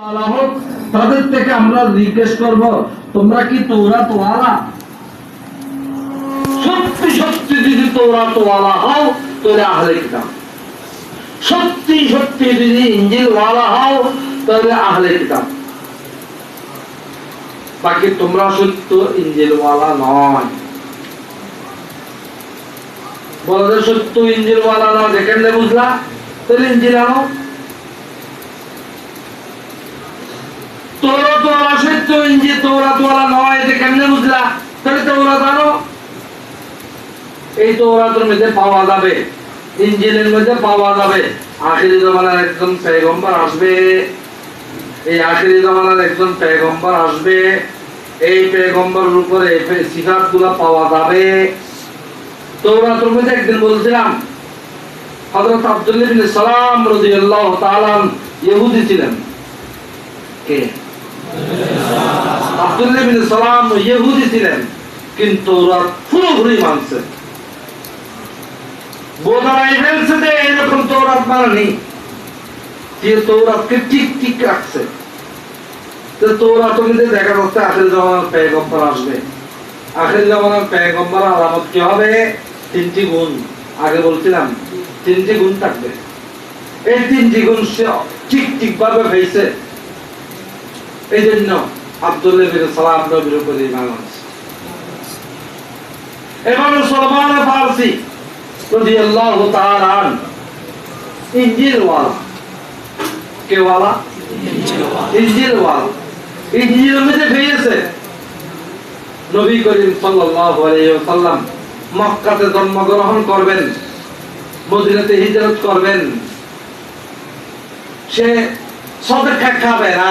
তাদের থেকে আমরা জিজ্ঞেস করব, তোমরা কি তোরা তোয়ালা? সত্যি সত্যি যদি তোরা তোয়ালা হও তোরা আহলে কিতাব। সত্যি সত্যি যদি ইঞ্জিল ওয়ালা হও, তাহলে আহলে কিতাব। বাকি তোমরা সত্য ইঞ্জিল ওয়ালা নয়। বলতে সত্য ইঞ্জিল ওয়ালা নয় দেখেন না বুঝলা? তাহলে ইঞ্জিল আনো তোরা তোরা সত্য তোরা তোরা নয়, এটা কেমনে বুঝলা? তাহলে তোরা জানো এই তোরাতের মধ্যে পাওয়া যাবে। ইঞ্জিনের মধ্যে পাওয়া যাবে। আখিরি জমানার একজন পেগম্বর আসবে। এই আখিরি জমানার একজন পেগম্বর আসবে। এই পেগম্বরের উপরে সিফাতগুলা পাওয়া যাবে। তৌরাতের মধ্যে একদিন বলছিলাম, হযরত আব্দুল্লাহ বিন সালাম রাদিয়াল্লাহু তাআলা ইহুদি ছিলেন। কে? আব্দুল্লাহ বিন সালাম ইহুদি ছিলেন, কিন্তু ওরা পুরোপুরি মানছে। বোধারাই ফেলছে যে এরকম তৌরাত মানেনি। যে তৌরাতকে ঠিক ঠিক রাখছে। তৌরাত মধ্যে দেখা যাচ্ছে আখের জমানার পেগম্বর আসবে। আখের জমানার পেগম্বর আলামত কি হবে? তিনটি গুণ। আগে বলছিলাম, তিনটি গুণ থাকবে। এই তিনটি গুণ সে ঠিক ঠিক ভাবে পেয়েছে। এই জন্য মক্কাতে জন্মগ্রহণ করবেন মদিনাতে হিজরত করবেন। সে সদকা খাবে না।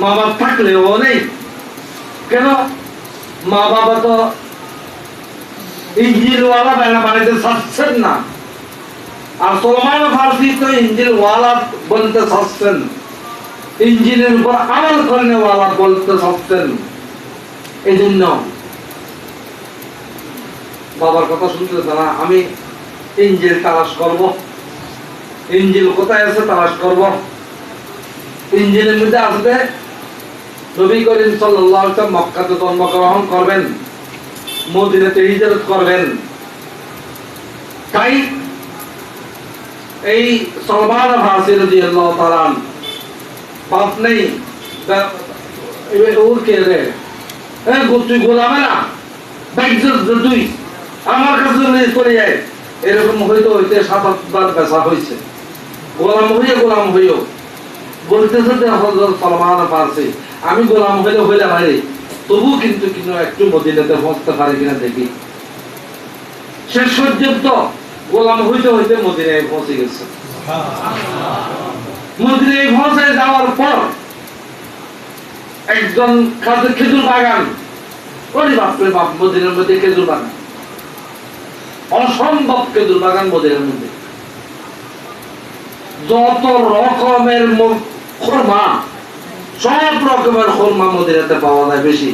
মা বাপ থাকলেও নেই। কেন? মা বাবা তো ইঞ্জিল ওয়ালা বানা বানাইতে চাচ্ছেন না। আর সলমান ফারসি তো ইঞ্জিল ওয়ালা বলতে চাচ্ছেন। ইঞ্জিনের উপর আমল করনে ওয়ালা বলতে চাচ্ছেন। এই জন্য বাবার কথা শুনতে না আমি ইঞ্জিল তালাশ করব। ইঞ্জিল কোথায় আছে তালাশ করব? ইঞ্জিনের মধ্যে আসবে নবী করিম ওয়াসাল্লাম মক্কাতে জন্মগ্রহণ করবেন, মদিনাতে হিজরত করবেন। তাই এই সলমান ফারসি রাদিয়াল্লাহু তাআলা বাপ নেই ওর কে রে? গো- তুই গোলামে না? তুই, আমার কাছে চলে যায়, এরকম হয়তো হইতে সাত আটবার বেচা হয়েছে গোলাম হইয়া গোলাম হইও। বলতেছে যে হযরত সলমান ফারসি আমি গোলাম হইলে হইলে পারি। তবু কিন্তু কিন্তু একটু মদিনাতে পৌঁছতে পারে কিনা দেখি। শেষ পর্যন্ত গোলাম হইতে হইতে মদিনায় পৌঁছে গেছে। মদিনায় পৌঁছে যাওয়ার পর একজন কাজে খেজুর বাগান ওরে বাপরে বাপ মদিনার মধ্যে খেজুর বাগান। অসম্ভব খেজুর বাগান মদিনার মধ্যে। যত রকমের ম- খোরমা। সব রকমের খোরমা মদিনাতে পাওয়া যায় বেশি।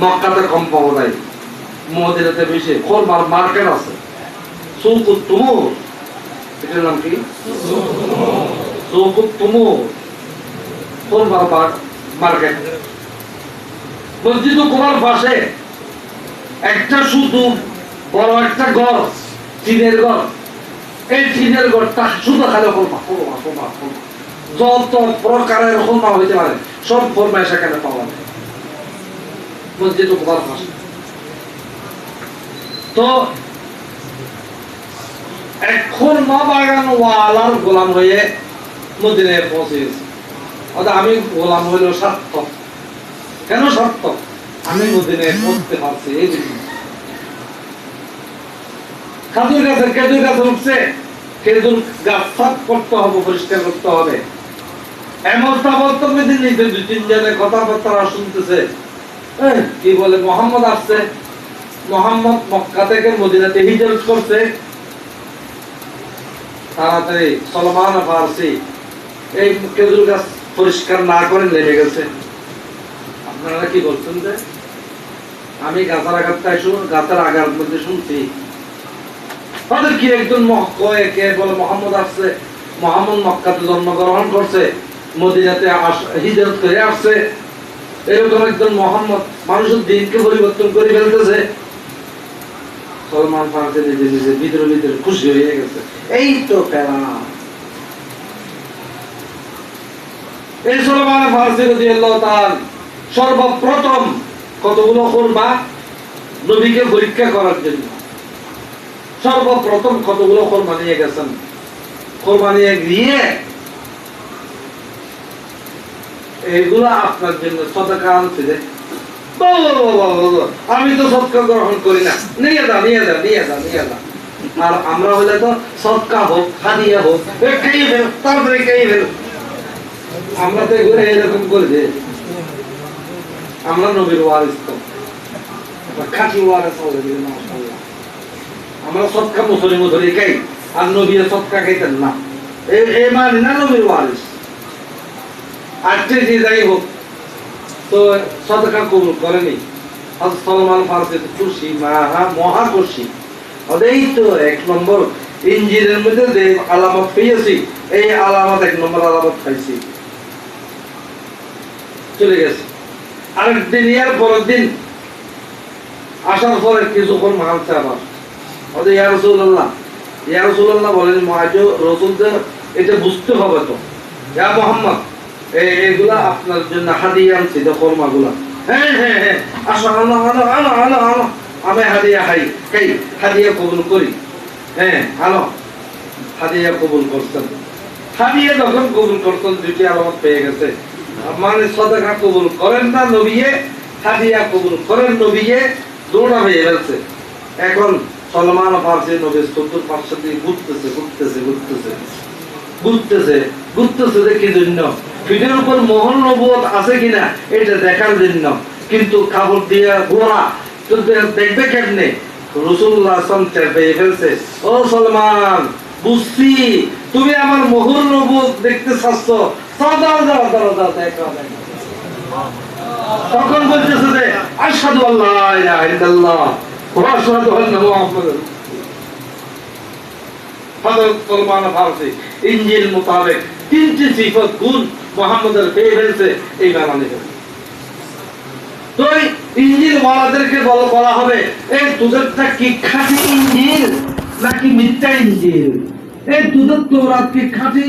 মক্কাতে কম পাওয়া যায়। মদিনাতে বেশি। খোরমার মার্কেট আছে। সুকুত তুমুর এটার নাম কি? সুকুত তুমুর খোরমার মার্কেট। মসজিদ কুমার পাশে একটা শুধু বড় একটা ঘর, টিনের ঘর। এই টিনের ঘরটা শুধু খালি খোরমা খোরমা খোরমা খোরমা। যত প্রকারের খোরমা হইতে পারে। সব খোরমা সেখানে পাওয়া যায়। মসজিদ তো এখন মা বাগান ওয়ালার গোলাম হয়ে মদিনায় পৌঁছে অর্থাৎ আমি গোলাম হইল সার্থক। কেন সার্থক? আমি মদিনায় পৌঁছতে পারছি এই জন্য। খাদুর গাছে খেজুর গাছে উঠছে। খেজুর গাছ সাফ করতে হবে, পরিষ্কার করতে হবে। মক্কা পরিষ্কার না করে নেমে গেছে। আপনারা কি বলছেন যে? আমি গাছার আঘাতটাই শুনুন গাছের আঘাত মধ্যে শুনছি। তাদের কি একজন মহ- কয়ে কে বলে মোহাম্মদ আসছে। মোহাম্মদ মক্কাতে জন্মগ্রহণ করছে। মদিনাতে হিজরত করে আসছে। এরকম একজন মোহাম্মদ মানুষের দিনকে পরিবর্তন করে ফেলতেছে। সলমান ফারসি নিজে নিজে ভিতরে ভিতরে খুশি হয়ে গেছে। এই তো ফেরা এই সলমান ফারসি রাদিয়াল্লাহু তাআলা সর্বপ্রথম কতগুলো কোরবা নবীকে পরীক্ষা করার জন্য। সর্বপ্রথম কতগুলো কোরবা নিয়ে গেছেন? কোরবা নিয়ে গিয়ে এগুলো আপনার জন্য সদকা আনছে যে বাবা, বাবা, বাবা, বাবা, আমি তো সৎকা গ্রহণ করি না। নিয়ে যা নিয়ে যা নিয়ে যা নিয়ে যা। আর আমরা হলে তো সৎকা হোক হাদিয়া হোক এ, খেয়ে ফেল আমরা তো এগুলো এরকম করে যে আমরা নবীর ওয়ারিস তো। খাঁটি ওয়ারিস আমরা সৎকা মুসলিম ধরে খাই আর নবীর সৎকা খাইতেন না। এই মানে না নবীর ওয়ারিস? যে যাই হোক, তো সদকা কবুল করেনি। ফারসি খুশি, মহা তো এক নম্বর ইঞ্জিনের মধ্যে যে আলামত পেয়েছি, এই আলামত এক নম্বর আলামত চলে গেছে। আরেকদিন ইয়ার পরের দিন, আসার পরে কিছুক্ষণ মানছে আবার। ওদের ইয়া রসুল্লাহ ইয়া বলেন, মহাজ রসুলদের এটা বুঝতে হবে তো। ইয়া মোহাম্মদ এগুলা আপনার জন্য আনছি তো হ্যাঁ হ্যাঁ হ্যাঁ। আসো আমি হাদিয়া খাই হাদিয়া কবুল করি। হ্যাঁ হাদিয়া কবুল করছেন। হাদিয়া যখন কবুল করছেন দুটি আলামত পেয়ে গেছে। মানে সদকা কবুল করেন না, নবিয়ে। হাদিয়া কবুল করেন, নবিয়ে। দৌড়া হয়ে গেছে। এখন সলমান ফার্সি নবী চতুর পাঁচশো দিয়ে ঘুরতেছে ঘুরতেছে ঘুরতেছে। ঘুরতেছে ঘুরতেছে, দেখি জন্য। ফিটের উপর মোহন নবুয়ত আছে কিনা, এটা দেখার জন্য। কিন্তু কাপড় দিয়ে ঘোরা তো দেখবে কেমনে? রসুল্লাহ ফেলছে। ও সলমান, বুঝছি, তুমি আমার মোহর দেখতে চাচ্ছ। তখন বলতেছে যে, আশহাদু আল্লাহ মোতাবেক তিনটি সিফত গুণ মুহাম্মাদের পেয়ে ফেলছে, এই কারণে তো ইঞ্জিন ইঞ্জিল ওয়ালাদেরকে বল বলা হবে এই তোদেরটা কি খাঁটি ইঞ্জিল নাকি মিথ্যা ইঞ্জিল? এই তোদের তোরাত কি খাঁটি